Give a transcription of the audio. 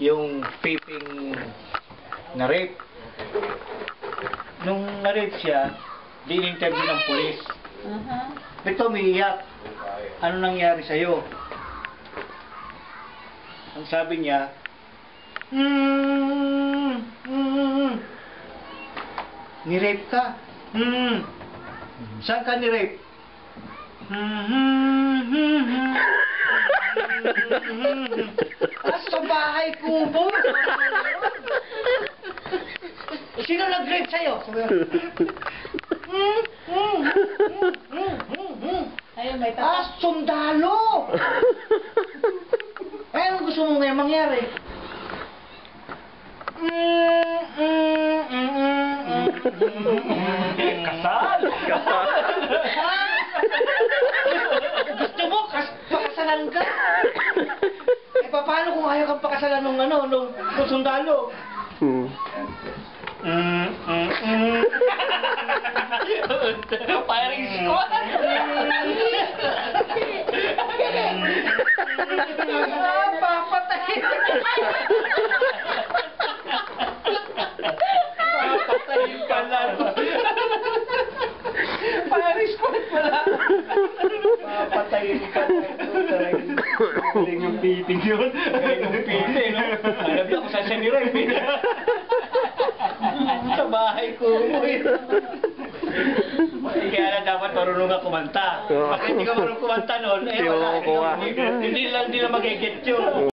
yung piping na rape. Nung na-rape siya, di-interview ng pulis. Aha. Ito umiiyak. Ano nangyari sa'yo? Ang sabi niya, Hmm, hmm, ni-rape ka. Hmm. Saan ka ni-rape? Hmm, Ah, ko po. Sino nag-rape sa'yo? Hmm, hmm, hmm, hmm, hmm, hmm. Ayun, may Ah, tatak. sundalo! eh, ano gusto mo ngayon mangyari? Mm, mm, mm, mm, mm, mm. Kasal! gusto mo, kas pakasalan ka? Paano kung ayaw kang pakasalan nung ano, nung, nung sundalo? Hmm. Mm, mm, mm. Firing squad. Ah, papatay! Papatayin ka lang. Paris squad pala. Lang. Galing yung piting yun. Galing yung piting, no? Alam niya kung saan siya ni-rape. eh. Sa bahay ko. Eh, Kaya na dapat marunong ka kumanta. Pag hindi ka marunong kumanta noon, eh wala. Hindi, hindi lang, hindi lang mag-get yun.